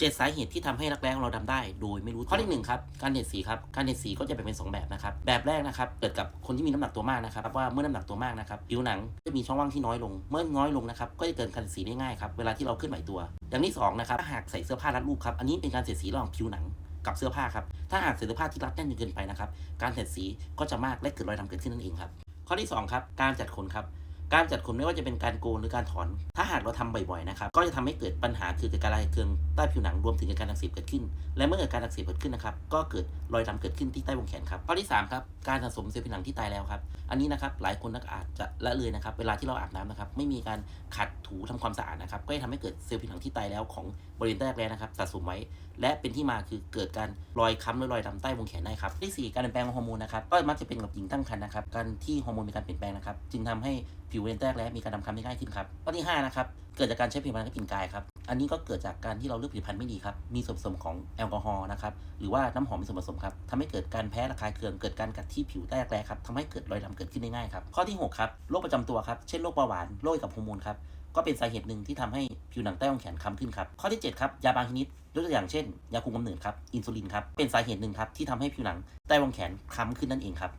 เจ็ดสาเหตุที่ทำให้รักแร้ของเราดำได้ โดยไม่รู้ตัวข้อที่หนึ่งครับ การเหน็ดสีครับ การเหน็ดสีก็จะแบ่งเป็นสองแบบนะครับ แบบแรกนะครับ เกิดกับคนที่มีน้ำหนักตัวมากนะครับ ว่าเมื่อน้ำหนักตัวมากนะครับ ผิวหนังจะมีช่องว่างที่น้อยลง เมื่อน้อยลงนะครับ ก็จะเกิดการเสียดสีได้ง่ายครับ เวลาที่เราเคลื่อนไหวตัว อย่างที่สองนะครับถ้าหากใส่เสื้อผ้ารัดรูปครับ อันนี้เป็นการเสียดสีระหว่างผิวหนังกับเสื้อผ้าครับ ถ้าหากใส่เสื้อผ้าที่รัดแน่นจนเกินไปนะครับ การเสียดสีก็จะมากและเกิดรอยดำเกิดขึ้นนั่นเองครับ ข้อที่สองครับ การจัดขนครับ การจัดขนไม่ว่าจะเป็นการโกนหรือการถอน ถ้าหากเราทำบ่อยๆนะครับ ก็จะทำให้เกิดปัญหาคือเกิดการระคายเคืองใต้ผิวหนังรวมถึงเกิดการอักเสบเกิดขึ้น และเมื่อเกิดการอักเสบเกิดขึ้นนะครับ ก็เกิดรอยดำเกิดขึ้นที่ใต้วงแขนครับข้อที่3ครับ การสะสมเซลล์ผิวหนังที่ตายแล้วครับ อันนี้นะครับหลายคนนักอาจจะละเลยนะครับ เวลาที่เราอาบน้ำนะครับ ไม่มีการขัดถูทำความสะอาดนะครับ ก็จะทำให้เกิดเซลล์ผิวหนังที่ตายแล้วของบริเวณใต้รักแร้นะครับสะสมไว้ และเป็นที่มาคือเกิดการรอยค้ำหรือรอยดำใต้วงแขนได้ครับที่สี่การเปลี่ยนแปลงของฮอร์โมนนะครับ ก็มักจะเป็นกับหญิงตั้งครรภ์นะครับ การที่ฮอร์โมนมีการเปลี่ยนแปลงนะครับ จึงทำให้ผิวบริเวณใต้รักแร้มีการดำคล้ำได้ง่ายขึ้นครับข้อที่ห้านะครับเกิดจากการใช้ผลิตภัณฑ์กลิ่นกายครับอันนี้ก็เกิดจากการที่เราเลือกผลิตภัณฑ์ไม่ดีครับมีส่วนผสมของแอลกอฮอล์นะครับหรือว่าน้ำหอมเป็นส่วนผสมครับทำให้เกิดการแพ้ระคายเคืองเกิดการกัดที่ผิวใต้รักแร้ครับทำให้เกิดรอยดำเกิดขึ้นได้ง่ายครับข้อที่หกครับโรคประจำตัวครับเช่นโรคเบาหวานโรคเกี่ยวกับฮอร์โมนครับก็เป็นสาเหตุหนึ่งที่ทำให้ผิวหนังใต้วงแขนค้ำขึ้นครับข้อที่7ครับยาบางชนิดยกตัวอย่างเช่น ยาคุมกำเนิดครับอินซูลินครับเป็นสาเหตุหนึ่งครับที่ทำให้ผิวหนังใต้วงแขนค้ำขึ้นนั่นเองครับ